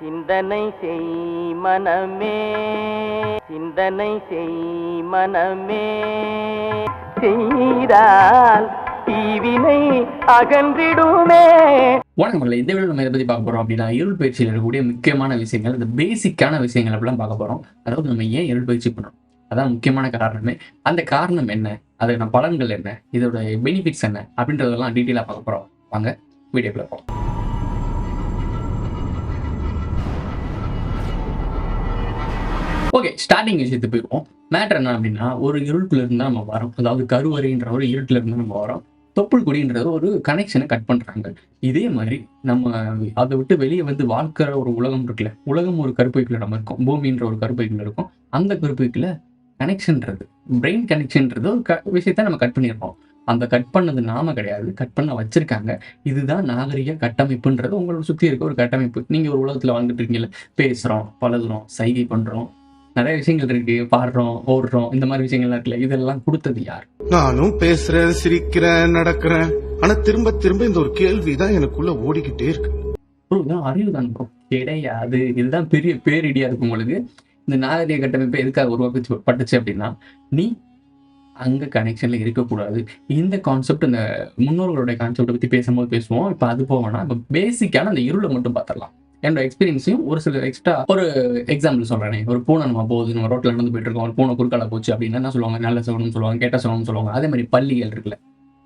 சிந்தனை செய் மனமே சிந்தனை செய் மனமே. செய்தால் தீவினை அகன்றிடுமே. வணக்கம் இந்த வீடியோ நம்ம எதை பற்றி பார்க்க போகிறோம் அப்படின்னா இருள் பயிற்சியில் இருக்கக்கூடிய முக்கியமான விஷயங்கள் இந்த பேசிக்கான விஷயங்கள் அப்படிலாம் பார்க்க போகிறோம் அதாவது நம்ம ஏன் இருள் பயிற்சி பண்ணுறோம் அதான் முக்கியமான காரணமே. அந்த காரணம் என்ன? அதுக்கான பலன்கள் என்ன? இதோட பெனிஃபிட்ஸ் என்ன? அப்படின்றதெல்லாம் டீட்டெயிலாக பார்க்க போகிறோம் வாங்க வீடியோக்குள்ள போகிறோம் ஓகே ஸ்டார்டிங் விஷயத்துக்கு போயிடுவோம். மேட்ரு என்ன அப்படின்னா ஒரு இருட்டுல இருந்தா நம்ம வரோம். அதாவது கருவறைன்ற ஒரு இருட்டுல இருந்து நம்ம வரோம். தொப்புள் குடின்றது ஒரு கனெக்ஷனை கட் பண்றாங்க. இதே மாதிரி நம்ம அதை விட்டு வெளியே வந்து வாழ்க்கிற ஒரு உலகம் இருக்குல்ல உலகம் ஒரு கருப்பைக்குள்ள நம்ம இருக்கும். பூமின்ற ஒரு கருப்பைக்குள்ள இருக்கும். அந்த கருப்பைக்குள்ள கனெக்ஷன்றது பிரெயின் கனெக்ஷன்றது ஒரு க விஷயத்த நம்ம கட் பண்ணியிருப்போம் அந்த கட் பண்ணது நாம கிடையாது. கட் பண்ண வச்சிருக்காங்க. இதுதான் நாகரிக கட்டமைப்புன்றது. உங்களை சுற்றி இருக்க ஒரு கட்டமைப்பு. நீங்கள் ஒரு உலகத்தில் வாழ்ந்துட்டு இருக்கீங்களே பேசுகிறோம் பழகுறோம் சைகை பண்ணுறோம் நிறைய விஷயங்கள் இருக்கு. பாடுறோம் ஓடுறோம். இந்த மாதிரி விஷயங்கள்லாம் இருக்குல்ல. இதெல்லாம் கொடுத்தது யார்? நானும் பேசுறேன் சிரிக்கிறேன் நடக்கிறேன். ஆனா திரும்ப திரும்ப இந்த ஒரு கேள்விதான் எனக்குள்ள ஓடிக்கிட்டே இருக்கு. ப்ரோ இதான் அறிவு தான் ப்ரோ. கிடையாது. இதுதான் பெரிய பேரிடியா இருக்கு உங்களுக்கு. இந்த நாகரிக கட்டமைப்பு எதுக்காக உருவாக்கி பட்டுச்சு அப்படின்னா நீ அங்க கனெக்ஷன்ல இருக்கக்கூடாது. இந்த கான்செப்ட் இந்த முன்னோர்களுடைய கான்செப்டை பத்தி பேசும்போது பேசுவோம். இப்போ அது போவோம்னா இப்போ பேசிக்கான அந்த இருளை மட்டும் பார்த்துடலாம். என்னோட எக்ஸ்பீரியன்ஸையும் ஒரு சில எக்ஸ்ட்ரா ஒரு எக்ஸாம்பிள் சொல்றேன். ஒரு பூனை நம்ம போகுது நம்ம ரோட்ல நடந்து போயிட்டு இருக்கோம் ஒரு பூனை குறுக்கால போச்சு அப்படின்னு என்ன சொல்லுவாங்க? நல்ல சகுனம் சொல்லுவாங்க கெட்ட சகுனம் சொல்லுவாங்க. அதே மாதிரி பள்ளிகள் இருக்குல்ல.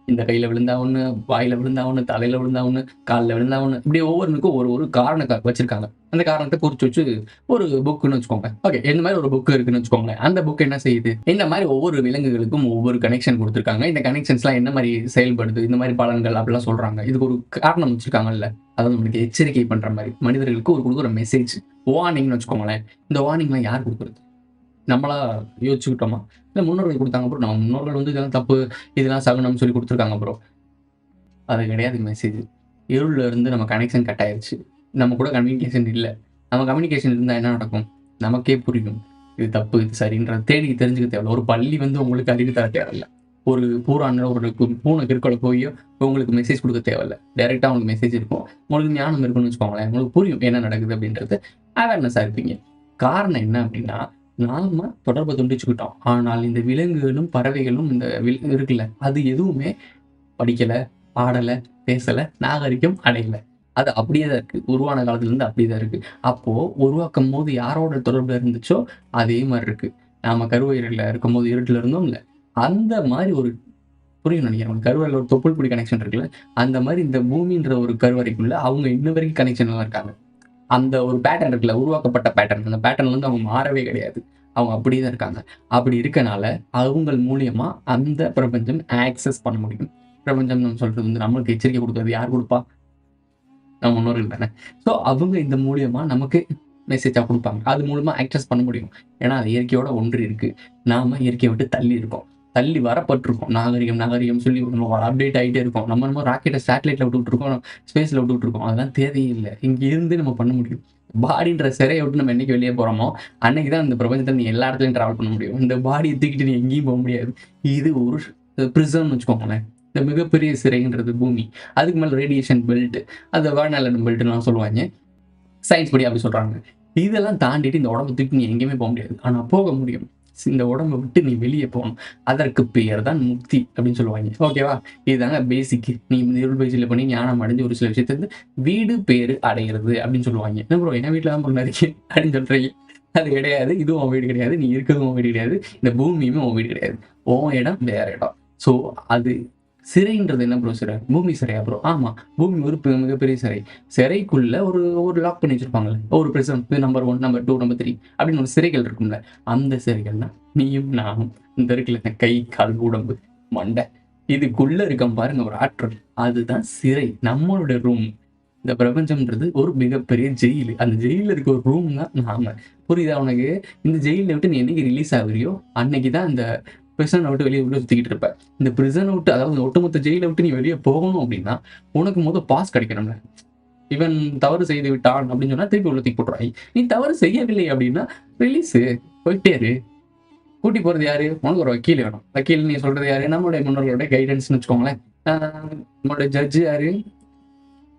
இந்த கையில விழுந்தா ஒண்ணு வாயில விழுந்தா ஒண்ணு தலையில விழுந்தா ஒண்ணு காலில் விழுந்தா ஒண்ணு இப்படி ஒவ்வொருக்கும் ஒரு ஒரு காரணம் வச்சிருக்காங்க. அந்த காரணத்தை குறிச்சு வச்சு ஒரு புக்குன்னு வச்சுக்கோங்க ஓகே இந்த மாதிரி ஒரு புக் இருக்குன்னு வச்சுக்கோங்களேன். அந்த புக் என்ன செய்யுது? இந்த மாதிரி ஒவ்வொரு விலங்குகளுக்கும் ஒவ்வொரு கனெக்ஷன் கொடுத்துருக்காங்க. இந்த கனெக்ஷன்ஸ்லாம் என்ன மாதிரி செயல்படுது? இந்த மாதிரி பலன்கள் அப்படிலாம் சொல்றாங்க. இதுக்கு ஒரு காரணம் வச்சிருக்காங்கல்ல. அதாவது நம்மளுக்கு எச்சரிக்கை பண்ற மாதிரி. மனிதர்களுக்கு ஒரு கொடுக்குற மெசேஜ் வார்னிங்னு வச்சுக்கோங்களேன். இந்த வார்னிங்லாம் யார் கொடுக்குறது? நம்மளா யோசிச்சுக்கிட்டோமா? இல்லை முன்னோர்கள் கொடுத்தாங்க ப்ரோ நம்ம முன்னோர்கள் வந்து இதெல்லாம் தப்பு இதெல்லாம் சகுனம்னு சொல்லி கொடுத்துருக்காங்க ப்ரோ அது கிடையாது மெசேஜ் இருளில் இருந்து நம்ம கனெக்ஷன் கட் ஆயிருச்சு. நம்ம கூட கம்யூனிகேஷன் இல்லை. நம்ம கம்யூனிகேஷன் இருந்தால் என்ன நடக்கும்? நமக்கே புரியும். இது தப்பு இது சரின்றது தேடி தெரிஞ்சுக்க தேவையில்ல. ஒரு பள்ளி வந்து உங்களுக்கு அறிவு தர தேவையில்ல. ஒரு பூரான ஒரு பூனை கிற்கொலை போய் உங்களுக்கு மெசேஜ் கொடுக்க தேவையில்ல. டைரெக்டாக உங்களுக்கு மெசேஜ் இருக்கும். உங்களுக்கு ஞானம் இருக்குன்னு வச்சுக்கோங்களேன். உங்களுக்கு புரியும் என்ன நடக்குது அப்படின்றது. அவேர்னஸாக இருப்பீங்க. காரணம் என்ன அப்படின்னா நாம தொடர்பை துண்டிச்சுக்கிட்டோம். ஆனால் இந்த விலங்குகளும் பறவைகளும் இந்த வில் இருக்குல்ல அது எதுவுமே படிக்கல பாடல பேசல நாகரிகம் அடையல. அது அப்படியே தான் இருக்கு. உருவான காலத்துலேருந்து அப்படியே தான் இருக்கு. அப்போ உருவாக்கும் போது யாரோட தொடர்புல இருந்துச்சோ அதே மாதிரி இருக்கு. நாம கருவறையில இருக்கும் போது இருட்டுல இருந்தோம் இல்லை அந்த மாதிரி ஒரு புரியும் நினைக்கிறேன் கருவறையில் ஒரு தொப்புள் பிடி கனெக்ஷன் இருக்குல்ல அந்த மாதிரி இந்த பூமின்ற ஒரு கருவறைக்குள்ள அவங்க இன்ன வரைக்கும் கனெக்ஷன்லாம் இருக்காங்க. அந்த ஒரு பேட்டர்ன் இருக்குல்ல உருவாக்கப்பட்ட பேட்டர்ன் அந்த பேட்டர்ன்ல வந்து அவங்க மாறவே கிடையாது. அவங்க அப்படியே தான் இருக்காங்க. அப்படி இருக்கனால அவங்க மூலியமா அந்த பிரபஞ்சம் ஆக்சஸ் பண்ண முடியும். பிரபஞ்சம் நம்ம சொல்றது வந்து நம்மளுக்கு எச்சரிக்கை கொடுத்தது யார் கொடுப்பா? நம்ம முன்னோர்கள் தானே. ஸோ அவங்க இந்த மூலியமா நமக்கு மெசேஜாக கொடுப்பாங்க. அது மூலமா ஆக்சஸ் பண்ண முடியும். ஏன்னா அது இயற்கையோட ஒன்று இருக்கு. நாம இயற்கையை விட்டு தள்ளி இருக்கோம். தள்ளி வரப்பட்டிருக்கோம். நாகரிகம் நாகரிகம் சொல்லி நம்ம அப்டேட் ஆகிட்டே இருக்கோம். நம்ம நம்ம ராக்கெட்டை சேட்டலைட்ல விட்டுட்டு இருக்கோம் ஸ்பேஸ்ல விட்டுட்டு இருக்கோம் அதெல்லாம் தேவையே இல்லை. இருந்து நம்ம பண்ண முடியும். பாடின்ற சிறையை விட்டு நம்ம என்னைக்கு வெளியே போகிறோமோ அன்னைக்கு தான் இந்த பிரபஞ்சத்தில் நீ எல்லா இடத்துலையும் ட்ராவல் பண்ண முடியும். இந்த பாடியை தூக்கிட்டு நீ எங்கேயும் போக முடியாது. இது ஒரு ப்ரிசம்னு வச்சுக்கோங்களேன். இந்த மிகப்பெரிய சிறைன்றது பூமி. அதுக்கு மேலே ரேடியேஷன் பெல்ட் அந்த வேர்னாலன் பெல்ட்லாம் சொல்லுவாங்க. சயின்ஸ் படி அப்படி சொல்கிறாங்க இதெல்லாம் தாண்டிட்டு இந்த உடம்பு தூக்கி நீ எங்கேயுமே போக முடியாது. ஆனால் போக முடியும். இந்த உடம்பை விட்டு நீ வெளியே போகணும். அதற்கு பெயர் தான் முக்தி அப்படின்னு சொல்லுவாங்க. ஓகேவா இதுதாங்க பேசிக் நீ இந்த இருள் பயிற்சியில் பண்ணி ஞானம் அடைஞ்சு ஒரு சில விஷயத்தை வந்து வீடு பேரு அடைகிறது அப்படின்னு சொல்லுவாங்க. என்ன ப்ரோ என்ன வீட்டில் தான் பண்ண இருக்கேன் அப்படின்னு சொல்றீங்க? அது கிடையாது. இதுவும் உன் வீடு கிடையாது. நீ இருக்கிறதும் உன் வீடு கிடையாது. இந்த பூமியுமே உன் வீடு கிடையாது. உன் இடம் வேற இடம். ஸோ அது சிறைன்றது என்ன ப்ரோ சிறை? பூமி சிறையா ப்ரோ ஆமா. பூமி ஒரு மிகப்பெரிய சிறை. சிறைக்குள்ள ஒரு ஒரு லாக் பண்ணி வச்சிருப்பாங்கல்ல. ஒரு prison number one number two number three அப்படின்னு ஒரு சிறைகள் இருக்கும்ல. அந்த சிறைகள் தான் நீயும் நானும் இந்த இருக்குல்ல இந்த கை கால் உடம்பு மண்டை இதுக்குள்ள இருக்க பாருங்க ஒரு ஆற்றல். அதுதான் சிறை. நம்மளோட ரூம் இந்த பிரபஞ்சம்ன்றது ஒரு மிகப்பெரிய ஜெயில். அந்த ஜெயில இருக்க ஒரு ரூம் தான் நாம. புரியுதா உனக்கு? இந்த ஜெயில விட்டு நீ என்னைக்கு ரிலீஸ் ஆகுறியோ அன்னைக்கு தான் அந்த பிரிசனை விட்டு வெளியே உள்ள சுற்றிக்கிட்டு இருப்ப. இந்த பிரிசன் விட்டு அதாவது ஒட்டுமொத்த ஜெயிலை விட்டு நீ வெளியே போகணும் அப்படின்னா உனக்கு முதல் பாஸ் கிடைக்கணும்ல. இவன் தவறு செய்து விட்டான் அப்படின்னு சொன்னா திருப்பி உள்ள தூக்கி போட்டுருவாங்க நீ தவறு செய்யவில்லை அப்படின்னா ரிலீஸு போயிட்டே இரு. கூட்டி போறது யாரு? உனக்கு ஒரு வக்கீல் வேணும். வக்கீல் நீ சொல்றது யாரு? நம்மளுடைய முன்னோர்களோட கைடன்ஸ்னு வச்சுக்கோங்களேன். ஆஹ் நம்மளுடைய ஜட்ஜு யாரு?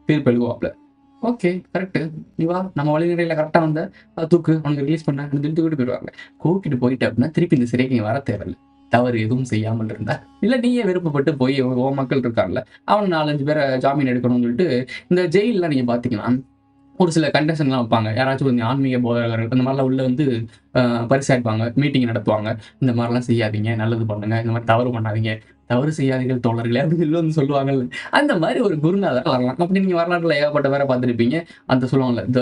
தீர்ப்பு எழுதுவாப்ல ஓகே கரெக்ட் நீ வா நம்ம வழிநடையில் கரெக்டாக வந்த தூக்கு உனக்கு ரிலீஸ் பண்ண அப்படின்னு கூட்டு போயிடுவாங்க. கூப்பிட்டு போயிட்டு அப்படின்னா திருப்பி இந்த சிறைக்கு நீ வர தேவையில்லை. தவறு எதுவும் செய்யாமல் இருந்தா இல்லை நீயே விருப்பப்பட்டு போய் ஓ மக்கள் இருக்காங்கல்ல அவன் நாலஞ்சு பேரை ஜாமீன் எடுக்கணும்னு சொல்லிட்டு இந்த ஜெயிலெலாம் நீங்கள் பார்த்தீங்கன்னா ஒரு சில கண்டஷன்லாம் வைப்பாங்க. யாராச்சும் கொஞ்சம் ஆன்மீக போதகர்கள் அந்த மாதிரிலாம் உள்ள வந்து ஆஹ், மீட்டிங் நடத்துவாங்க. இந்த மாதிரிலாம் செய்யாதீங்க நல்லது பண்ணுங்க இந்த மாதிரி தவறு பண்ணாதீங்க தவறு செய்யாதீர்கள் தோழர்களே அப்படின்னு சொல்லி வந்து சொல்லுவாங்கல்ல. அந்த மாதிரி ஒரு குருநாதர் வரலாம். அப்படி நீங்கள் வரலாற்றில் ஏகப்பட்ட வேற பார்த்துருப்பீங்க. அந்த சொல்லுவாங்கல்ல த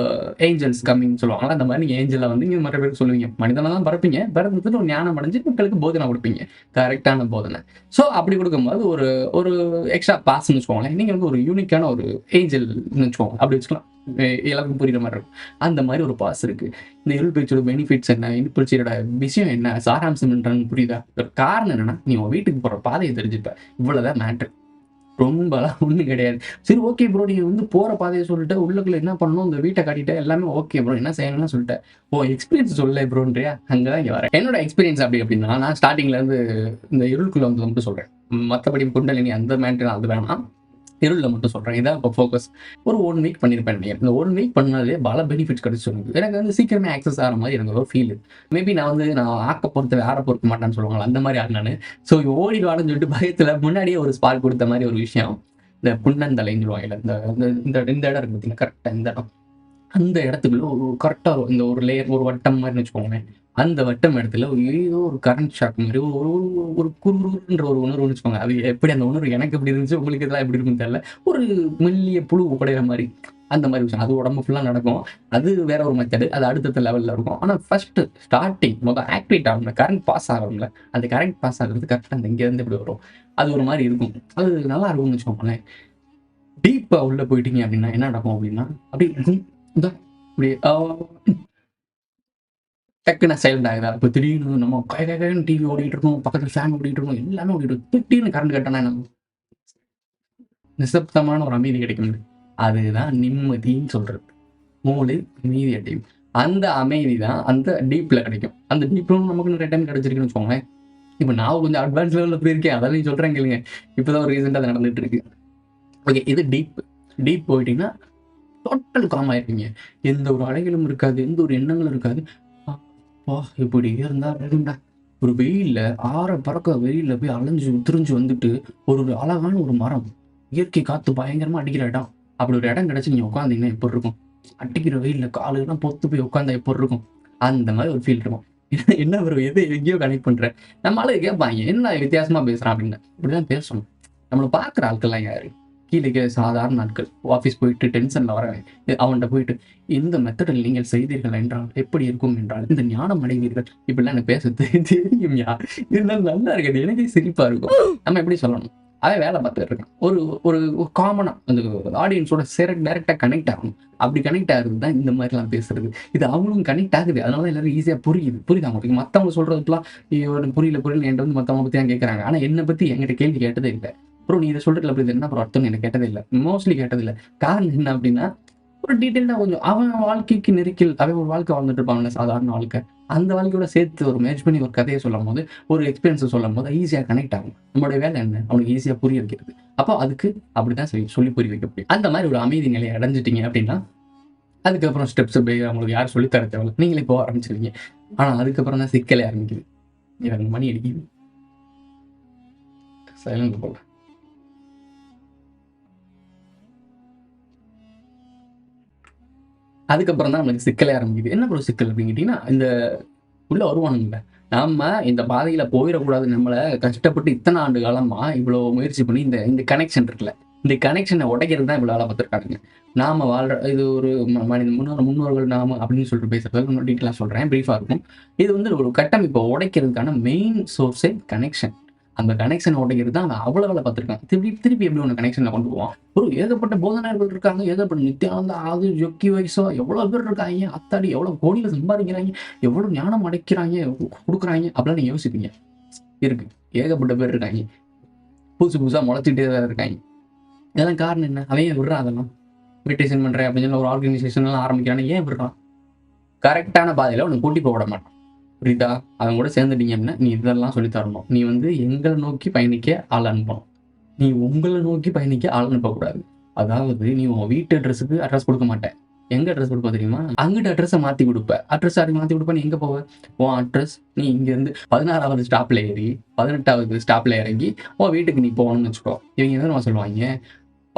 ஏஞ்சல்ஸ் கம்மிங் சொல்லுவாங்கல்ல அந்த மாதிரி நீங்கள் ஏஞ்சலில் வந்து நீங்கள் மற்ற பேருக்கு சொல்லுவீங்க. மனிதனை தான் பறப்பீங்க. பிறந்துட்டு ஒரு ஞானம் அடைஞ்சு மக்களுக்கு போதனை கொடுப்பீங்க. கரெக்டான போதனை ஸோ அப்படி கொடுக்கும்போது ஒரு ஒரு எக்ஸ்ட்ரா பாஸ்ன்னு வச்சுக்கோங்களேன். நீங்கள் வந்து ஒரு யூனிக்கான ஒரு ஏஞ்சல்னு வச்சுக்கோங்க. அப்படி வச்சுக்கலாம். எல்லாருக்கும் புரியுற மாதிரி இருக்கும். அந்த மாதிரி ஒரு பாஸ் இருக்கு. இந்த இருள் பயிற்சியோட பெனிஃபிட்ஸ் என்ன? இருள் பயிற்சியோட விஷயம் என்ன? சாராம்சம் என்றான்னு புரியுதா? ஒரு காரணம் என்னன்னா நீ உன் வீட்டுக்கு போற பாதையை தெரிஞ்சுப்ப. இவ்வளவுதான் மேட்ரு ரொம்பலாம் ஒன்றும் கிடையாது. சரி ஓகே ப்ரோ நீங்கள் வந்து போற பாதையை சொல்லிட்டு. உள்ளுக்குள்ள என்ன பண்ணணும்? இந்த வீட்டை காட்டிட்டு. எல்லாமே ஓகே ப்ரோ என்ன செய்யணும்னு சொல்லிட்டேன் ஓ எக்ஸ்பீரியன்ஸ் சொல்ல ப்ரோன்றியா அங்கதான் இங்கே வரேன். என்னோட எக்ஸ்பீரியன்ஸ் அப்படி அப்படின்னா நான் ஸ்டார்டிங்ல இருந்து இந்த இருளுக்குள்ள வந்து மட்டும் சொல்றேன். மற்றபடி குண்டலினி அந்த மேட்ரு அது வேணாம். இருளில் மட்டும் சொல்கிறேன் இதான் இப்போ ஃபோக்கஸ் ஒரு ஒன் வீக் பண்ணியிருப்பேன் இந்த ஒன் வீக் பண்ணாலே பல பெனிஃபிட்ஸ் கிடைச்சி எனக்கு எனக்கு வந்து சீக்கிரமே ஆக்சஸ் ஆகிற மாதிரி எனக்கு ஒரு ஃபீல் மேபி நான் வந்து நான் ஆக்க பொறுத்த வேற பொறுக்க மாட்டேன்னு சொல்லுவாங்க அந்த மாதிரி ஆள் ஸோ ஓடி வாடன்னு சொல்லிட்டு பயத்தில் முன்னாடியே ஒரு ஸ்பார்க் கொடுத்த மாதிரி ஒரு விஷயம். இந்த புன்னந்தலைன்னு சொல்லுவாங்க இந்த இந்த- இந்த இந்த இடம் இருக்கு பார்த்தீங்கன்னா கரெக்டாக இந்த இடம். அந்த இடத்துக்குள்ள ஒரு கரெக்டாக இந்த ஒரு லேயர் ஒரு வட்டம் மாதிரி வச்சுக்கோங்களேன். அந்த வட்டம் இடத்துல ஏதோ ஒரு கரண்ட் ஷாக் மாதிரி ஒரு ஒரு ஒரு- ஒரு ஒரு உணர்வு வச்சுக்கோங்க. அது எப்படி அந்த உணர்வு எனக்கு எப்படி இருந்துச்சு உங்களுக்கு இதெல்லாம் எப்படி இருக்குன்னு தெரியல. ஒரு மெல்லிய புழு உடையிற மாதிரி அந்த மாதிரி விஷயம் அது உடம்பு ஃபுல்லாக நடக்கும். அது வேற ஒரு மெத்தடு அது அடுத்தடுத்த லெவலில் இருக்கும். ஆனால் ஃபர்ஸ்ட் ஸ்டார்டிங் முதல் ஆக்டிவேட் ஆகணும்ல கரண்ட் பாஸ் ஆகணும்ல அந்த கரண்ட் பாஸ் ஆகிறது கரெக்டாக அந்த இங்கேருந்து இப்படி வரும். அது ஒரு மாதிரி இருக்கும். அது நல்லா இருக்கும்னு வச்சுக்கோங்களேன். டீப்பாக உள்ளே போயிட்டீங்க அப்படின்னா என்ன நடக்கும் அப்படின்னா அப்படியே இப்படி அப்படியே டக்குன்னு சைலண்ட் ஆகுதா. இப்போ திடீர்னு நம்ம கை டிவி ஓடிட்டு இருக்கோம் பக்கத்தில் ஃபேன் ஓடிட்டு இருக்கோம் எல்லாமே ஓடிட்டு இருக்கும் திடீர்னு கரண்ட் கட்டினா என்ன? நிசப்தமான ஒரு அமைதி கிடைக்கும். அதுதான் நிம்மதின்னு சொல்றது. மூளை அமைதி அடையும். அந்த அமைதி தான் அந்த டீப்ல கிடைக்கும். அந்த டீப்ல நமக்கு நிறைய டைம் கிடைச்சிருக்குன்னு வச்சுக்கோங்களேன். இப்போ நான் கொஞ்சம் அட்வான்ஸ் லெவலில் போயிருக்கேன். அதெல்லாம் நீ சொல்கிறேன் கேளுங்க. இப்போதான் ஒரு ரீசெண்டாக அது நடந்துட்டு இருக்கு. ஓகே இது டீப் டீப் போயிட்டீங்கன்னா டோட்டல் காம் ஆயிருப்பீங்க எந்த ஒரு அலைகளும் இருக்காது. எந்த ஒரு எண்ணங்களும் இருக்காது. அப்பா இப்படி இருந்தா போதும்டா ஒரு வெயில்ல ஆற பறக்க வெயில்ல போய் அலைஞ்சு திரிஞ்சு வந்துட்டு ஒரு ஒரு அழகான ஒரு மரம் இயற்கை காத்து பயங்கரமா அடிக்கிற இடம் அப்படி ஒரு இடம் கிடைச்சு நீங்க உட்காந்தீங்கன்னா எப்படி இருக்கும்? அடிக்கிற வெயில்ல காலுலாம் பொத்து போய் உட்காந்தா எப்படி இருக்கும்? அந்த மாதிரி ஒரு ஃபீல் இருக்கும். என்ன ஒரு எது எங்கேயோ கனெக்ட் பண்ற? நம்மளால கேட்பாங்க என்ன வித்தியாசமா பேசுறான்? அப்படின்னு. இப்படிதான் பேசணும். நம்மளை பாக்குற ஆட்கள்லாம் யாரு? கீழே சாதாரண நாட்கள். ஆஃபீஸ் போயிட்டு டென்ஷன்ல வர அவன்கிட்ட போயிட்டு இந்த மெத்தடில் நீங்கள் செய்தீர்கள் என்றால் எப்படி இருக்கும் என்றால் இந்த ஞானம் அடைவீர்கள்? இப்படிலாம் எனக்கு பேச தெரியும் தெரியும்யா இருந்தாலும் நல்லா இருக்குது எனக்கே சிரிப்பா இருக்கும். நம்ம எப்படி சொல்லணும்? அவன் வேலை பார்த்துட்டு இருக்கான். ஒரு ஒரு காமனா அந்த ஆடியன்ஸோட சேர டைரக்டா கனெக்ட் ஆகணும். அப்படி கனெக்ட் ஆகுறது தான் இந்த மாதிரிலாம் பேசுறது. இது அவங்களும் கனெக்ட் ஆகுது. அதனால தான் எல்லாரும் ஈஸியா புரியுது. புரியுது அவங்களுக்கு மத்தவங்க சொல்கிறதுக்குலாம் புரியல புரியல என்கிட்ட வந்து மற்றவங்க பத்தி தான் கேட்குறாங்க ஆனா என்னை பத்தி என்கிட்ட கேள்வி கேட்டதே இல்லை. ப்ரோ நீ இதை சொல்றதுல அப்படி என்ன ப்ரோ அர்த்தம் எனக்கு கேட்டதே இல்லை. மோஸ்ட்லி கேட்டது இல்லை. காரணம் என்ன அப்படின்னா ஒரு டீட்டெயிலாக கொஞ்சம் அவன் வாழ்க்கைக்கு நெருக்கில் அவன் ஒரு வாழ்க்கை வாழ்ந்துட்டு இருப்பாங்க சாதாரண வாழ்க்கை. அந்த வாழ்க்கையோட சேர்த்து ஒரு மேட்ச் பண்ணி ஒரு கதையை சொல்லும் போது ஒரு எக்ஸ்பீரியன்ஸை சொல்லும் போது ஈஸியாக கனெக்ட் ஆகும். நம்மளுடைய வேலை என்ன? அவனுக்கு ஈஸியாக புரிய வைக்கிறது. அப்போ அதுக்கு அப்படிதான் சொல்லி சொல்லி புரிய வைக்க முடியும். அந்த மாதிரி ஒரு அமைதி நிலையை அடைஞ்சிட்டீங்க அப்படின்னா அதுக்கப்புறம் ஸ்டெப்ஸ் போய் அவங்களுக்கு யார் சொல்லித் தர தேவையில்ல. நீங்களே போக ஆரம்பிச்சிருவீங்க. ஆனால் அதுக்கப்புறம் தான் சிக்கலே ஆரம்பிக்குது. இவங்க மணி அடிக்குது. சைலண்ட் போல. அதுக்கப்புறம் தான் நம்மளுக்கு சிக்கலே ஆரம்பிக்குது. என்ன ஒரு சிக்கல் அப்படின்னு கேட்டிங்கன்னா இந்த உள்ள வருவானுங்கள நம்ம இந்த பாதையில போயிடக்கூடாது நம்மளை கஷ்டப்பட்டு இத்தனை ஆண்டு காலமா இவ்வளோ முயற்சி பண்ணி இந்த இந்த கனெக்ஷன் இருக்குல்ல இந்த கனெக்ஷனை உடைக்கிறது தான் இவ்வளோ வேலை பார்த்துருக்காங்க நாம வாழ்ற இது ஒரு மனித முன்னோர் முன்னோர்கள் நாம அப்படின்னு சொல்லிட்டு பேசுறது இன்னொரு டீட்டெயிலாக சொல்கிறேன் ப்ரீஃபாக இருக்கும். இது வந்து ஒரு கட்டமைப்பை உடைக்கிறதுக்கான மெயின் சோர்ஸே கனெக்ஷன் அந்த கனெக்ஷன் உடைக்கிறது தான் அவன் அவ்வளோ வேலை பார்த்துருக்கான். திருப்பி திருப்பி எப்படி ஒன்று கனெக்ஷனில் கொண்டு போவான் ஒரு ஏகப்பட்ட போதனைகள் இருக்காங்க. ஏகப்பட்ட நித்யானந்தா அது ஜொக்கி வயசோ எவ்வளோ பேர் இருக்காங்க? அத்தாடி எவ்வளோ கோடியில் சம்பாதிக்கிறாங்க? எவ்வளோ ஞானம் அடைக்கிறாங்க? கொடுக்குறாங்க? அப்படிலாம் நீங்கள் யோசிப்பீங்க. இருக்கு. ஏகப்பட்ட பேர் இருக்காங்க. புதுசு புதுசாக முளைச்சிட்டே தான் இருக்காங்க. இதெல்லாம் காரணம் என்ன? அவன் ஏன் விடுறான் அதெல்லாம்? மெடிடேஷன் பண்ணுறேன் அப்படின்னு சொல்லி ஒரு ஆர்கனைசேஷன்லாம் ஆரம்பிக்கிறான்னு ஆரம்பிக்கிறான் ஏன் விடுறான் கரெக்டான பாதையில் உனக்கு கூட்டி போக விட மாட்டான் புரியுதா? அவன் கூட சேர்ந்துட்டீங்க அப்படின்னா நீ இதெல்லாம் சொல்லி தரணும். நீ வந்து எங்களை நோக்கி பயணிக்க ஆள் அனுப்பணும். நீ உங்களை நோக்கி பயணிக்க ஆள் அனுப்பக்கூடாது. அதாவது நீ உன் வீட்டு அட்ரஸுக்கு அட்ரஸ் கொடுக்க மாட்டேன். எங்க அட்ரஸ் கொடுப்ப தெரியுமா? அங்கிட்ட அட்ரஸை மாத்தி கொடுப்ப. அட்ரஸ் அப்படி மாத்தி கொடுப்ப? நீ எங்க போவ? உன் அட்ரஸ் நீ இங்க இருந்து பதினாறாவது ஸ்டாப்ல ஏறி பதினெட்டாவது ஸ்டாப்ல இறங்கி உன் வீட்டுக்கு நீ போகணும்னு வச்சுக்கோ. இவங்க என்ன நம்ம சொல்லுவாங்க?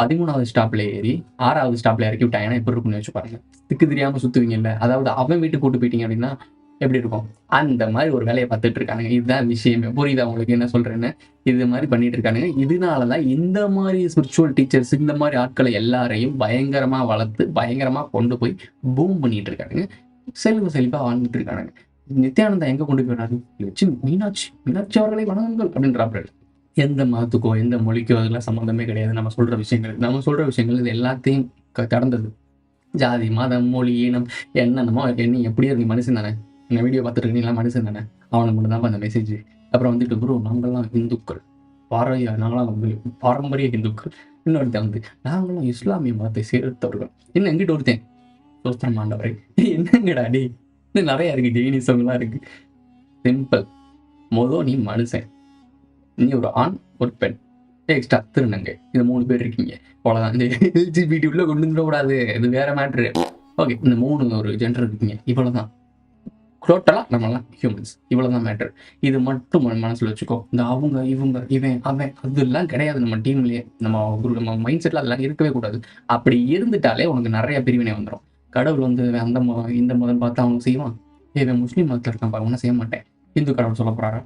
பதிமூணாவது ஸ்டாப்ல ஏறி ஆறாவது ஸ்டாப்ல இறக்கி விட்டாங்கன்னா எப்படி இருக்குன்னு வச்சு பாருங்க. திக்கு தெரியாம சுத்துவீங்கல்ல. அதாவது அவன் வீட்டுக்கு கூட்டு போயிட்டீங்க அப்படின்னா எப்படி இருக்கும்? அந்த மாதிரி ஒரு வேலையை பார்த்துட்டு இருக்கானுங்க. இதுதான் விஷயமே. புரியுதா உங்களுக்கு? என்ன சொல்றேன்னு? இது மாதிரி பண்ணிட்டு இருக்கானுங்க. இதனாலதான் இந்த மாதிரி ஸ்பிரிச்சுவல் டீச்சர்ஸ் இந்த மாதிரி ஆட்களை எல்லாரையும் பயங்கரமா வளர்த்து பயங்கரமா கொண்டு போய் பூம் பண்ணிட்டு இருக்கானுங்க. செல்வ செழிப்பா வாழ்ந்துட்டு இருக்கானுங்க. நித்யானந்தா எங்க கொண்டு போயிடாரு வச்சு மீனாட்சி மீனாட்சி அவர்களை வணங்குங்கள் அப்படின்றாப்புல எந்த மதத்துக்கோ எந்த மொழிக்கோ அதெல்லாம் சம்மந்தமே கிடையாது. நம்ம சொல்ற விஷயங்கள் நம்ம சொல்ற விஷயங்கள் இது எல்லாத்தையும் க- கடந்தது. ஜாதி மதம் மொழி இனம் என்னென்னமோ என்ன எப்படியோ இருக்கு மனுஷன் தானே. இந்த வீடியோ பார்த்துட்டு நீலாம் மனுஷன் தானே. அவனுக்கு மட்டும் தான் அந்த மெசேஜ் அப்புறம் வந்துட்டு ப்ரோ நாங்கள்லாம் இந்துக்கள். பாரம்பரிய நாங்களாம் வந்து பாரம்பரிய இந்துக்கள். இன்னொருத்தன் வந்து நாங்களும் இஸ்லாமிய மதத்தை சேர்த்தவர்கள். என்ன எங்கிட்ட ஒருத்தன்? சோஸ்திரம் ஆண்டவரை. என்னங்கடா டே இன்னும் நிறைய இருக்கு ஜெயினிசம்லாம் இருக்கு. சிம்பிள் மொதல் நீ மனுஷன். நீ ஒரு ஆண் ஒரு பெண். எக்ஸ்ட்ரா திருநங்கை. இந்த மூணு பேர் இருக்கீங்க. அவ்வளோதான் இந்த எல்ஜிபிடி உள்ள கொண்டு வந்துடக்கூடாது. இது வேற மேட்ரு ஓகே இந்த மூணு ஒரு ஜென்டர் இருக்கீங்க. இவ்வளோதான் டோட்டலாக நம்மளாம் ஹியூமன்ஸ் இவ்வளோதான் மேட்டர் இது மட்டும் மனசில் வச்சுக்கோ. இந்த அவங்க இவங்க இவன் அவன் அதெல்லாம் கிடையாது. நம்ம டீம்லயே நம்ம குரு நம்ம மைண்ட் செட்டில் அதெல்லாம் இருக்கவே கூடாது. அப்படி இருந்துட்டாலே உனக்கு நிறைய பிரிவினை வந்துடும் கடவுள் வந்து அந்த இந்த மதம் பார்த்து அவனுக்கு செய்வான் இவன் முஸ்லீம் மதத்தில் இருக்கான் பாரு ஒன்றும் செய்ய மாட்டேன்? இந்து கடவுள் சொல்ல போறாரா?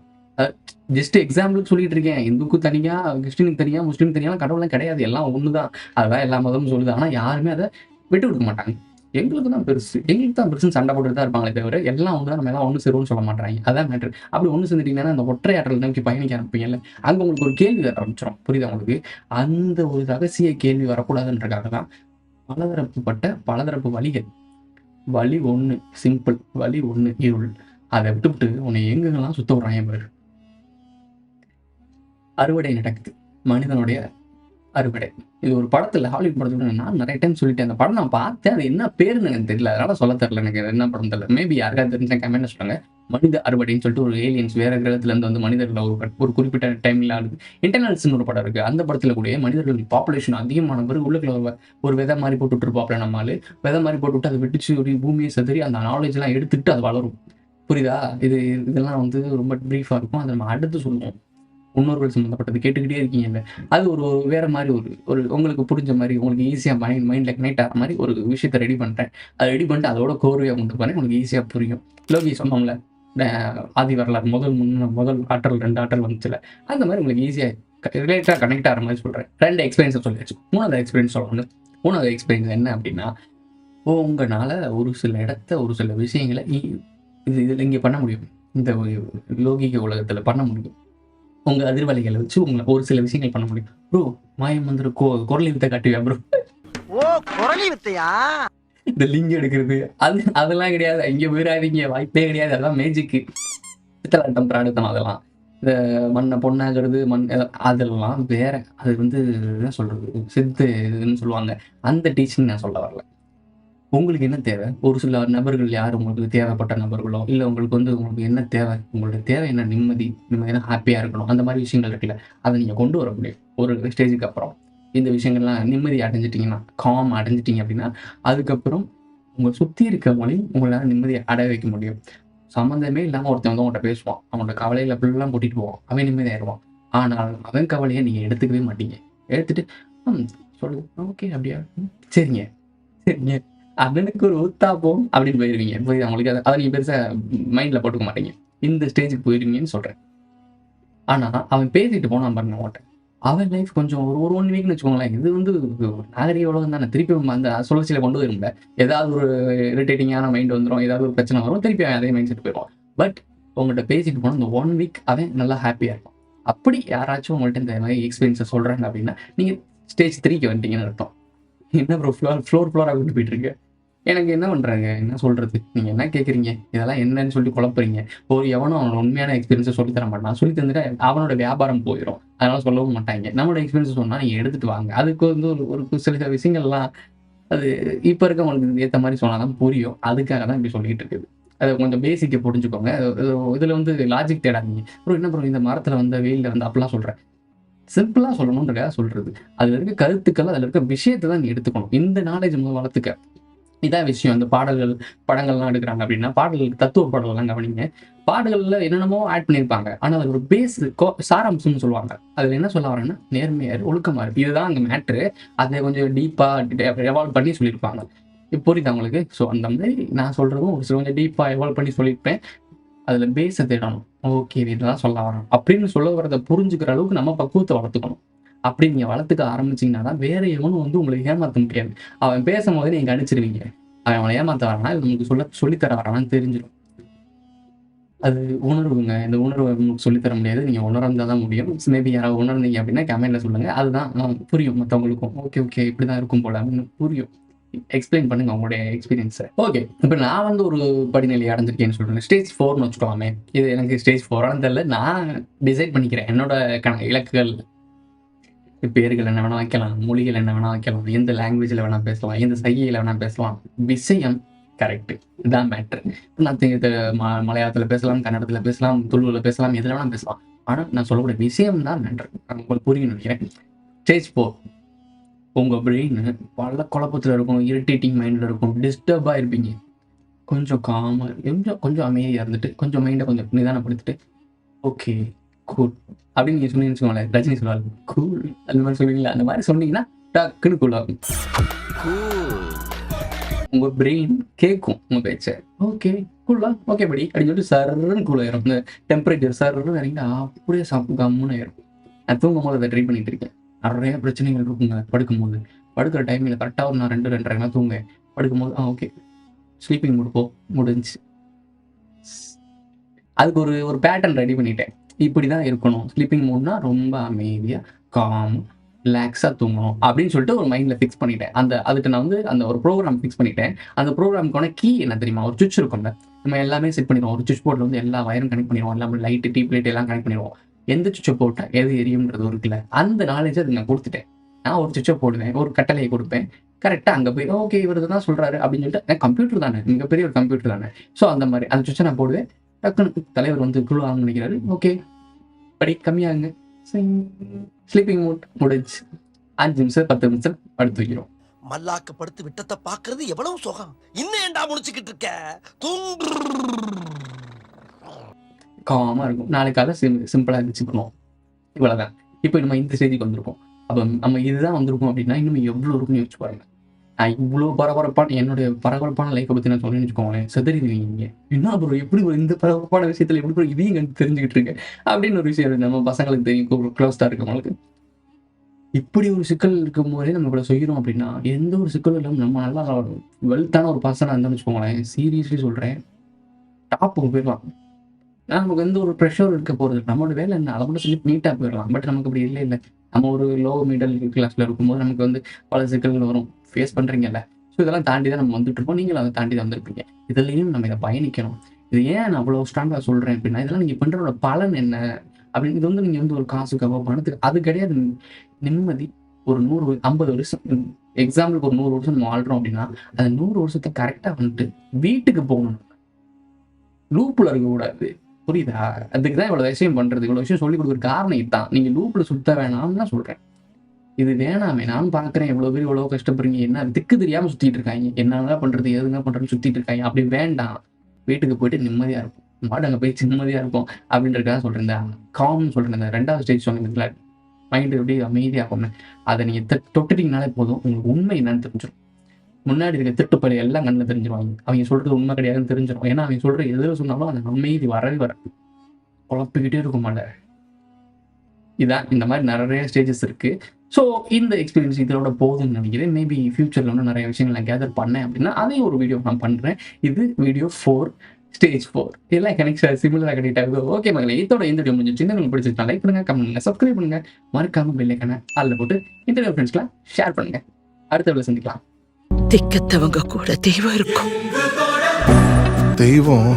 ஜஸ்ட் எக்ஸாம்பிளுக்கு சொல்லிட்டு இருக்கேன். இந்துக்கு தனியா கிறிஸ்டினுக்கு தனியா முஸ்லீம் தனியாக கடவுள்லாம் கிடையாது. எல்லாம் ஒண்ணுதான். அதுதான் எல்லா மதமும் சொல்லுது. ஆனால் யாருமே அதை விட்டு கொடுக்க மாட்டாங்க. எங்களுக்கு தான் பெருசு. எங்களுக்கு தான் பெருசுன்னு சண்டை போட்டுட்டு தான் இருப்பாங்களே தவிர எல்லாம் வந்து தான் நம்ம எல்லாம் ஒன்று சேருவோம்னு சொல்ல மாட்டாங்க அதான் மேட்ரு அப்படி ஒன்று சேர்ந்துட்டீங்கன்னா அந்த ஒற்றையாற்றல் நோக்கி பயணிக்க ஆரம்பிப்பீங்கல்ல? அங்கே உங்களுக்கு ஒரு கேள்வி வர ஆரம்பிச்சிடும் புரியுதா உங்களுக்கு? அந்த ஒரு ரகசிய கேள்வி வரக்கூடாதுன்றக்காக தான் பலதரப்புப்பட்ட பலதரப்பு வழிகள். வழி ஒன்று சிம்பிள் வழி ஒன்று இருள். அதை விட்டுவிட்டு உன்னை எங்கெங்கெல்லாம் சுத்த விட்றாங்க பேர். அறுவடை நடக்குது. மனிதனுடைய அறுவடை. இது ஒரு படத்துல ஹாலிவுட் படத்துல நான் நிறைய டைம் சொல்லிட்டேன். அந்த படம் நான் பார்த்தேன். அது என்ன பேருன்னு எனக்கு தெரியல. அதனால சொல்ல தெரியல எனக்கு. என்ன படம் தெரியல. மேபி யாருக்காவது தெரிஞ்ச கமெண்ட் சொல்லுங்க. மனித அறுவடைன்னு சொல்லிட்டு ஒரு ஏலியன்ஸ் வேற கிரகத்துல இருந்து வந்து மனிதர்களை ஒரு ஒரு குறிப்பிட்ட டைம்ல ஆளுது. இன்டர்னல்ஸ்னு ஒரு படம் இருக்கு. அந்த படத்துல கூட மனிதர்கள் பாப்புலேஷன் அதிகமான பிறகு உள்ளுக்குள்ள ஒரு- விதை மாதிரி போட்டுட்டு இருப்பாப்ல நம்மளால விதை மாதிரி போட்டுவிட்டு அதை வெட்டிச்சு ஒரு பூமியை செதறி அந்த நாலேஜ் எல்லாம் எடுத்துக்கிட்டு அது வளரும். புரியுதா? இது இதெல்லாம் வந்து ரொம்ப ப்ரீஃபா இருக்கும். அதை நம்ம அடுத்து சொல்லுவோம். முன்னோர்கள் சம்மந்தப்பட்டது கேட்டுக்கிட்டே இருக்கீங்கல்ல. அது ஒரு வேற மாதிரி ஒரு ஒரு உங்களுக்கு புரிஞ்ச மாதிரி உங்களுக்கு ஈஸியாக மைண்ட் மைண்டில் கனெக்ட் ஆகிற மாதிரி ஒரு விஷயத்தை ரெடி பண்ணுறேன் அதை ரெடி பண்ணிட்டு அதோட கோர்வையாக கொண்டு போகிறேன் உங்களுக்கு ஈஸியாக புரியும். லோகி சொன்னோம்ல ஆதி வரலாறு முதல் முன்ன முதல் ஆற்றல் ரெண்டு ஆற்றல் வந்துச்சுல அந்த மாதிரி உங்களுக்கு ஈஸியாக ரிலேட்டடாக கனெக்ட் ஆகிற மாதிரி சொல்கிறேன் ரெண்டு எக்ஸ்பீரியன்ஸை சொல்லியாச்சு. மூணாவது எக்ஸ்பீரியன்ஸ் சொல்லணும் மூணாவது எக்ஸ்பீரியன்ஸ் என்ன அப்படின்னா உங்களால் ஒரு சில இடத்த ஒரு சில விஷயங்களை இது இதில் இங்கே பண்ண முடியும். இந்த ஒரு உலகத்தில் பண்ண முடியும். உங்கள் அதிர்வலைகளை வச்சு உங்களை ஒரு சில விஷயங்கள் பண்ண முடியும். ப்ரோ மாயம் மந்திர கோ குரலி வித்தை காட்டுவியா ப்ரோ ஓ குரலி வித்தையா இந்த லிங்க் எடுக்கிறது. அது அதெல்லாம் கிடையாது. இங்கே போயிடாதீங்க வாய்ப்பே கிடையாது. அதெல்லாம் மேஜிக்கு பித்தலாட்டம் பிராடுத்தம் அதெல்லாம். இந்த மண்ணை பொண்ணாகிறது மண் அதெல்லாம் வேற. அது வந்து என்ன சொல்றது? சித்து இதுன்னு சொல்லுவாங்க. அந்த டீச்சிங் நான் சொல்ல வரல. உங்களுக்கு என்ன தேவை? ஒரு சில நபர்கள் யார்? உங்களுக்கு தேவைப்பட்ட நபர்களோ இல்லை உங்களுக்கு வந்து உங்களுக்கு என்ன தேவை? உங்களுடைய தேவை என்ன? நிம்மதி நிம்மதியாக ஹாப்பியாக இருக்கணும். அந்த மாதிரி விஷயங்கள் இருக்குல்ல அதை நீங்கள் கொண்டு வர முடியும். ஒரு ஸ்டேஜுக்கு அப்புறம். இந்த விஷயங்கள்லாம் நிம்மதி அடைஞ்சிட்டிங்கன்னா காம் அடைஞ்சிட்டிங்க அப்படின்னா அதுக்கப்புறம் உங்களை சுற்றி இருக்கவங்களையும் உங்களால் நிம்மதியை அடைய வைக்க முடியும். சம்மந்தமே இல்லாமல் ஒருத்தன் வந்து உங்கள்கிட்ட பேசுவான். அவனோட கவலையில் ஃபுல்லாக கூட்டிகிட்டு போவான். அவன் நிம்மதியாயிருவான் ஆனால் அவன் கவலையை நீங்கள் எடுத்துக்கவே மாட்டீங்க. எடுத்துட்டு ம் சொல்லு. ஓகே அப்படியா? சரிங்க. சரிங்க. அவனுக்கு ஒரு ஊத்தாப்போம் அப்படின்னு போயிருவீங்க. போய் அவங்களுக்கு அதை அதை நீங்கள் பெருசாக மைண்டில் போட்டுக்க மாட்டீங்க. இந்த ஸ்டேஜுக்கு போயிருவீங்கன்னு சொல்கிறேன் ஆனால் அவன் பேசிட்டு போனான் பாருங்க அவன்கிட்ட. அவன் லைஃப் கொஞ்சம் ஒரு ஒரு ஒன் வீக்னு வச்சுக்கோங்களேன். இது வந்து நாகரிக உலகம் தானே. திருப்பி அந்த சுழற்சியில் கொண்டு வரும்ல. ஏதாவது ஒரு இரிட்டேட்டிங்கான மைண்ட் வந்துடும் ஏதாவது ஒரு பிரச்சனை வரும். திருப்பி அவன் அதே மைண்ட் செட் போயிடுவான். பட் உங்கள்கிட்ட பேசிட்டு போனால் இந்த ஒன் வீக் அவன் நல்லா ஹாப்பியாக இருக்கும் அப்படி யாராச்சும் உங்கள்கிட்ட இந்த மாதிரி எக்ஸ்பீரியன்ஸை சொல்கிறாங்க அப்படின்னா நீங்கள் ஸ்டேஜ் த்ரீக்கு வந்துட்டீங்கன்னு அர்த்தம். என்ன ப்ரோ ஃப்ளோர் ஃப்ளோர் ஃப்ளோராக கொண்டு போயிட்டு இருக்கு? எனக்கு என்ன பண்ணுறாங்க என்ன சொல்கிறது நீங்கள் என்ன கேட்குறீங்க இதெல்லாம் என்னன்னு சொல்லி குழப்புறீங்க. ஒரு எவனும் அவனோட உண்மையான எக்ஸ்பீரியன்ஸை சொல்லி தர மாட்டான். சொல்லி தந்துட்டு அவனோட வியாபாரம் போயிடும் அதனால சொல்லவும் மாட்டாங்க. நம்மளோட எக்ஸ்பீரியன்ஸ் சொன்னால் நீங்கள் எடுத்துட்டு வாங்க. அதுக்கு வந்து ஒரு ஒரு சில சில விஷயங்கள்லாம் அது இப்போ இருக்கவங்களுக்கு ஏற்ற மாதிரி சொன்னால் தான் புரியும். அதுக்காக தான் இப்படி சொல்லிட்டு இருக்குது. அதை கொஞ்சம் பேசிக்கை புரிஞ்சுக்கோங்க. இதில் வந்து லாஜிக் தேடாதீங்க. அப்புறம் என்ன பண்ணுவோம் இந்த மரத்தில் வந்து வெயிலில் வந்து அப்படிலாம் சொல்கிறேன் சிம்பிளாக சொல்லணுன்றக்காக சொல்கிறது அதில் இருக்க கருத்துக்கள் அதில் இருக்க விஷயத்தை தான் நீ எடுத்துக்கணும். இந்த நாலேஜ் முதல் வளர்த்துக்க. இதான் விஷயம் இந்த பாடல்கள் படங்கள்லாம் எடுக்கிறாங்க அப்படின்னா பாடல்கள் தத்துவ பாடல்கள்லாம் கவனிங்க. பாடல்களில் என்னென்னமோ ஆட் பண்ணியிருப்பாங்க. ஆனால் அது ஒரு பேஸ் சாராம்சம்னு சொல்லுவாங்க. அதில் என்ன சொல்ல வரேன்னா நேர்மையாக ஒழுக்கமாக இருக்குது இதுதான் அங்கே மேட்ரு அதை கொஞ்சம் டீப்பாக எவால்வ் பண்ணி சொல்லியிருப்பாங்க. இப்போ புரியுதா உங்களுக்கு? ஸோ அந்த மாதிரி நான் சொல்கிறதும் ஒரு சில கொஞ்சம் டீப்பாக எவால்வ் பண்ணி சொல்லியிருப்பேன். அதில் பேஸை தேடணும். ஓகே இதுதான் சொல்ல வரணும் அப்படின்னு சொல்ல வரதை புரிஞ்சுக்கிற அளவுக்கு நம்ம பக்குவத்தை வளர்த்துக்கணும். அப்படி நீங்கள் வளர்த்துக்க ஆரம்பிச்சிங்கன்னா தான் வேற எவனும் வந்து உங்களை ஏமாற்ற முடியாது. அவன் பேசும்போது நீங்கள் கணிச்சிருவீங்க அவன் அவனை ஏமாற்ற வரானா? இது உங்களுக்கு சொல்ல சொல்லித்தர வரானான்னு தெரிஞ்சிடும் அது உணர்வுங்க. இந்த உணர்வை உங்களுக்கு சொல்லித்தர முடியாது. நீங்கள் உணர்ந்தால் தான் முடியும். மேபி யாராவது உணர்ந்தீங்க அப்படின்னா கமெண்ட்ல சொல்லுங்கள் அதுதான் புரியும் மற்றவங்களுக்கும் ஓகே ஓகே இப்படி தான் இருக்கும் போல அப்படின்னு புரியும். எக்ஸ்பிளைன் பண்ணுங்க உங்களுடைய எக்ஸ்பீரியன்ஸை ஓகே இப்போ நான் வந்து ஒரு படிநிலை அடைஞ்சிருக்கேன்னு சொல்கிறேன் ஸ்டேஜ் ஃபோர்னு வச்சுக்கோமே. இது எனக்கு ஸ்டேஜ் ஃபோரானு தெரியல. நான் டிசைட் பண்ணிக்கிறேன். என்னோட கண இலக்குகள் பேர்கள் என்ன வேணா வைக்கலாம் மொழிகள் என்ன வேணா வைக்கலாம் எந்த லாங்குவேஜில் வேணா பேசலாம் எந்த சைகையில் வேணா பேசலாம். விஷயம் கரெக்ட் இதான் மேட்ரு நான் ம- மலையாளத்தில் பேசலாம் கன்னடத்தில் பேசலாம் துளுவில் பேசலாம் எதில் வேணா பேசலாம். ஆனால் நான் சொல்லக்கூடிய விஷயம் தான் மேட்ரு உங்களுக்கு புரியணும்னு நினைக்கிறேன். ஸ்டேஜ் ஃபோர் உங்கள் பிரெயின் பல குழப்பத்தில் இருக்கும் இரிட்டேட்டிங் மைண்டில் இருக்கும் டிஸ்டர்பாக இருப்பீங்க. கொஞ்சம் காமாக கொஞ்சம் கொஞ்சம் அமைதியாக இருந்துட்டு கொஞ்சம் மைண்டை கொஞ்சம் நிதானப்படுத்திட்டு ஓகே கூல் அப்படின்னு நீங்கள் சொன்னீங்கன்னு வச்சுக்கோங்களேன். ரஜினி சொல்லுவாங்க கூல் அந்த மாதிரி சொல்லுவீங்களா அந்த மாதிரி சொன்னீங்கன்னா டக்குன்னு கூல் ஆகும். உங்கள் பிரெயின் கேட்கும் உங்கள் பேச்சை. ஓகே கூலா ஓகே படி அப்படின்னு சொல்லிட்டு சர்ன்னு கூல் ஆயிரும். இந்த டெம்பரேச்சர் சர்ன்னு இறங்கிட்டு அப்படியே சப் கம்முன்னு ஆயிரும். நான் தூங்கும் போது அதை ட்ரை பண்ணிட்டு இருக்கேன். நிறைய பிரச்சனைகள் இருக்குங்க. படுக்கும்போது. படுக்கிற டைமில் கரெக்டாக ஒரு நான் ரெண்டு ரெண்டரை தூங்க படுக்கும்போது ஆ ஓகே ஸ்லீப்பிங் மூடு போ. முடிஞ்சு அதுக்கு ஒரு ஒரு பேட்டர்ன் ரெடி பண்ணிட்டேன். இப்படி தான் இருக்கணும் ஸ்லீப்பிங் மூட்னா ரொம்ப அமைதியாக காம் ரிலாக்ஸாக தூங்கணும் அப்படின்னு சொல்லிட்டு ஒரு மைண்டில் ஃபிக்ஸ் பண்ணிட்டேன். அந்த அதுக்கு நான் வந்து அந்த ஒரு ப்ரோக்ராம் ஃபிக்ஸ் பண்ணிட்டேன். அந்த ப்ரோக்ராமுக்கான கீ என்ன தெரியுமா? ஒரு சுவிட்ச் இருக்கும்ல. நம்ம எல்லாமே செட் பண்ணிடுவோம். ஒரு சுவிட்ச் போர்டில் வந்து எல்லா வயரும் கனெக்ட் பண்ணிடுவோம். எல்லாமே லைட்டு டீப் லைட் எல்லாம் கனெக்ட் பண்ணிடுவோம். எந்த சுவிட்சை போட்டால் எது எரியும்ன்றது ஒரு இருக்குல்ல அந்த நாலேஜ் அது நான் கொடுத்துட்டேன். நான் ஒரு சுவிட்சை போடுவேன். ஒரு கட்டளையை கொடுப்பேன். கரெக்டாக அங்கே போய் ஓகே இவர் தான் சொல்கிறாரு அப்படின்னு சொல்லிட்டு கம்ப்யூட்டர் தானே. மிகப்பெரிய ஒரு கம்ப்யூட்டர் தானே. ஸோ அந்த மாதிரி அந்த சுவிட்சை நான் போடுவேன். டக்குன்னு தலைவர் வந்து குழுவாங்கன்னு நினைக்கிறாரு. ஓகே. படி கம்மியாகுங்க. ஸ்லீப்பிங் மூட் முடிஞ்சு அஞ்சு நிமிஷம் பத்து நிமிஷம் படுத்து வைக்கிறோம். மல்லாக்க படுத்து விட்டத்தை பாக்குறது எவ்வளவு சுகம். இன்னும் ஏன்டா முடிச்சுக்கிட்டு இருக்க? தூங்கு காமாக இருக்கும். நாளைக்கு காலை சிம் சிம்பிளாக இருந்துச்சுக்கணும் இவ்வளோதான் இப்போ நம்ம இந்த ஸ்டேஜுக்கு வந்திருக்கோம். அப்போ நம்ம இதுதான் வந்திருக்கோம் அப்படின்னா இன்னும் எவ்வளோ இருக்குன்னு யோசிச்சு பாருங்க. இவ்வளோ பரபரப்பான என்னுடைய பரபரப்பான லைஃப்பை பற்றி நான் சொல்லணும்னு வச்சுக்கோங்களேன். செதறிடுவீங்க என்ன ப்ரோ எப்படி bro இந்த பரபரப்பான விஷயத்தில் எப்படி ப்ரோ இதையும் கண்டு தெரிஞ்சுக்கிட்டு இருக்கேன் அப்படின்னு ஒரு விஷயம் நம்ம பசங்களுக்கு தெரியும். ஒரு க்ளோஸ்டாக இருக்கவங்களுக்கு. இப்படி ஒரு சிக்கல் இருக்கும் போதே நம்ம இவ்வளோ செய்கிறோம் அப்படின்னா எந்த ஒரு சிக்கலும் இல்லாமல் நம்ம நல்லா வெல்த்தான ஒரு பர்சனாக இருந்தோம்னு வச்சுக்கோங்களேன் சீரியஸ்லி சொல்கிறேன் டாப்புக்கு போயிடலாம். நான் நமக்கு எந்த ஒரு ப்ரெஷர் இருக்க போகிறது நம்மளோட வேலை என்ன? அதை மட்டும் செஞ்சு நீட்டாக போயிடலாம். பட் நமக்கு அப்படி இல்லை இல்லை. நம்ம ஒரு லோ மிடில் கிளாஸில் இருக்கும்போது நமக்கு வந்து பல சிக்கல்கள் வரும். ஃபேஸ் பண்ணுறீங்கல்ல ஸோ இதெல்லாம் தாண்டி தான் நம்ம வந்துட்டு இருப்போம் நீங்களும் அதை தாண்டி தான் வந்திருப்பீங்க. இதுலேயும் நம்ம இதை பயணிக்கணும். இது ஏன் நான் அவ்வளோ ஸ்ட்ராங்காக சொல்கிறேன் அப்படின்னா இதெல்லாம் நீங்கள் பண்ணுறோட பலன் என்ன? அப்படின்னு இது வந்து நீங்கள் வந்து ஒரு காசுக்காக பணத்துக்கு அது கிடையாது. நிம்மதி ஒரு நூறு ஐம்பது வருஷம் எக்ஸாம்பிளுக்கு ஒரு நூறு வருஷம் நம்ம வாழ்கிறோம் அப்படின்னா அந்த நூறு வருஷத்தை கரெக்டாக வந்துட்டு வீட்டுக்கு போகணும். லூப்பில் இருக்கக்கூடாது புரியுதா? அதுக்கு தான் இவ்வளோ விஷயம் பண்ணுறது இவ்வளோ விஷயம் சொல்லி கொடுக்குற காரணம் இதுதான். நீங்கள் லூப்பில் சுத்த வேணாம்னு தான் சொல்கிறேன் இது வேணாமே நான் பார்க்குறேன் எவ்வளோ பேர் இவ்வளோ கஷ்டப்படுறீங்க. என்ன திக்கு தெரியாமல் சுற்றிட்டு இருக்காங்க. என்னதான் பண்ணுறது எதுங்க பண்ணுறதுன்னு சுற்றிட்டு இருக்காங்க. அப்படி வேண்டாம். வீட்டுக்கு போயிட்டு நிம்மதியாக இருக்கும் மாடு அங்கே போய் நிம்மதியாக இருக்கும் அப்படின்றதுக்காக சொல்கிறேன் இந்த காம்னு சொல்கிறேன் இந்த ரெண்டாவது ஸ்டேஜ் சொன்னீங்களா மைண்டு அப்படியே அமைதியாகும் அதை நீங்கள் தொட்டுட்டீங்கனாலே போதும். உங்களுக்கு உண்மை என்னன்னு தெரிஞ்சிடும் முன்னாடி இருக்க திட்டுப்பழி எல்லாம் கண்ணில் தெரிஞ்சிருவாங்க. அவங்க சொல்றது உண்மை கிடையாதுன்னு தெரிஞ்சிடும் ஏன்னா அவங்க சொல்ற எதில் சொன்னாலும் அந்த அமைதி வரவே வராது. குழப்பிக்கிட்டே இருக்கும் மலை இதான். இந்த மாதிரி நிறைய ஸ்டேஜஸ் இருக்குது ஸோ இந்த எக்ஸ்பீரியன்ஸ் இதோட போதும்னு நினைக்கிறேன். மேபி ஃபியூச்சரில் இன்னும் நிறைய விஷயங்கள் நான் கேதர் பண்ணேன் அப்படின்னா அதையும் ஒரு வீடியோ நான் பண்ணுறேன் இது வீடியோ ஃபோர் ஸ்டேஜ் ஃபோர் இதெல்லாம் கனெக்ட் சிமிலராக கனெக்ட் ஆகுது. ஓகே மகளே இதோட இந்த வீடியோ முடிஞ்சு சின்ன உங்களுக்கு பிடிச்சிருந்தா லைக் பண்ணுங்க கமெண்ட் பண்ணுங்க சப்ஸ்கிரைப் பண்ணுங்க. மறக்காம பெல்லைக்கான அதில் போட்டு இந்த ஃப்ரெண்ட்ஸ்லாம் ஷேர் பண்ணுங்க. அடுத்த வீடியோ சந்திக்கலாம். திக்கத்தவங்க கூட தெய்வம் இருக்கும். தெய்வம்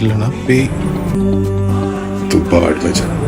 இல்லைன்னா பேய். துப்பா அடிமைச்சன்